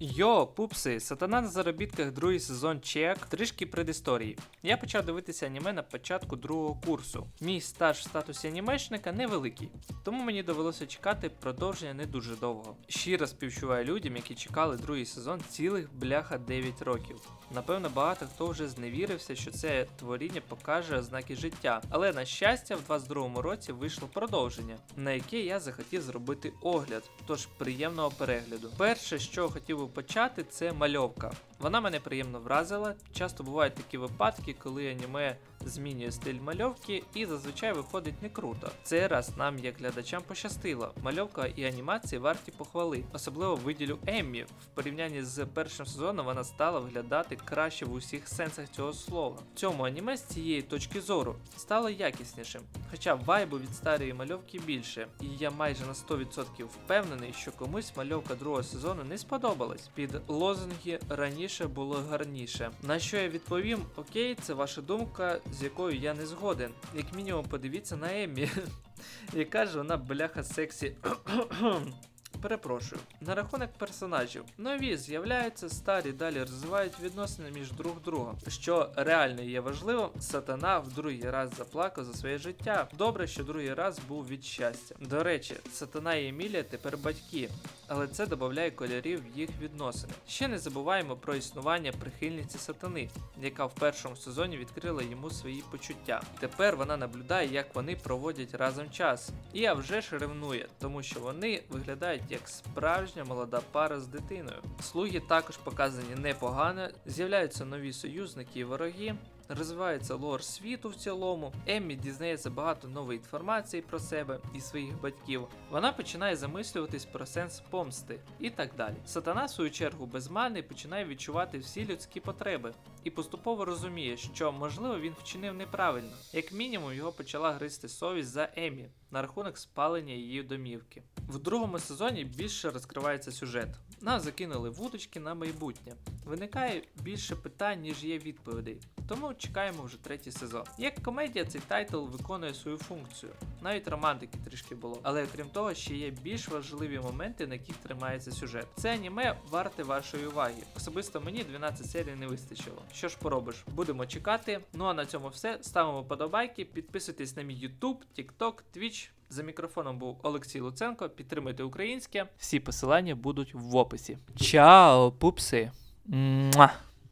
Йо, пупси, сатана на заробітках другий сезон чек, трішки предісторії. Я почав дивитися аніме на початку другого курсу. Мій стаж в статусі анімешника невеликий, тому мені довелося чекати продовження не дуже довго. Щиро співчуваю людям, які чекали другий сезон цілих бляха 9 років. Напевно, багато хто вже зневірився, що це творіння покаже ознаки життя. Але на щастя, в 22-му році вийшло продовження, на яке я захотів зробити огляд. Тож приємного перегляду. Перше, що хотів би почати, це мальовка. Вона мене приємно вразила. Часто бувають такі випадки, коли аніме змінює стиль мальовки і зазвичай виходить не круто. Цей раз нам, як глядачам, пощастило. Мальовка і анімації варті похвали. Особливо виділю Еммі. В порівнянні з першим сезоном вона стала виглядати краще в усіх сенсах цього слова. В цьому аніме з цієї точки зору стало якіснішим. Хоча вайбу від старої мальовки більше, і я майже на 100% впевнений, що комусь мальовка другого сезону не сподобалась. Під лозунги раніше було гарніше. На що я відповім: Окей, це ваша думка, з якою я не згоден. Як мінімум, подивіться на Еммі. Яка ж вона бляха сексі. Перепрошую. На рахунок персонажів. Нові з'являються, старі далі розвивають відносини між друг другом. Що реально є важливим, сатана в другий раз заплакав за своє життя. Добре, що другий раз був від щастя. До речі, сатана і Емілія тепер батьки, але це додає кольорів в їх відносини. Ще не забуваємо про існування прихильниці сатани, яка в першому сезоні відкрила йому свої почуття. Тепер вона наблюдає, як вони проводять разом час. І а вже ж ревнує, тому що вони виглядають як справжня молода пара з дитиною. Слуги також показані непогано, з'являються нові союзники і вороги. Розвивається лор світу в цілому. Еммі дізнається багато нової інформації про себе і своїх батьків. Вона починає замислюватись про сенс помсти і так далі. Сатана, в свою чергу, без мани починає відчувати всі людські потреби і поступово розуміє, що можливо він вчинив неправильно. Як мінімум, його почала гризти совість за Еммі на рахунок спалення її домівки. В другому сезоні більше розкривається сюжет. Нас закинули вудочки на майбутнє. Виникає більше питань, ніж є відповідей. Тому чекаємо вже третій сезон. Як комедія, цей тайтл виконує свою функцію. Навіть романтики трішки було. Але окрім того, ще є більш важливі моменти, на яких тримається сюжет. Це аніме варте вашої уваги. Особисто мені 12 серій не вистачило. Що ж поробиш? Будемо чекати. Ну а на цьому все. Ставимо подобайки, підписуйтесь на мій YouTube, TikTok, Twitch. За мікрофоном був Олексій Луценко. Підтримуйте українське. Всі посилання будуть в описі. Чао, пупси! 嗯嘛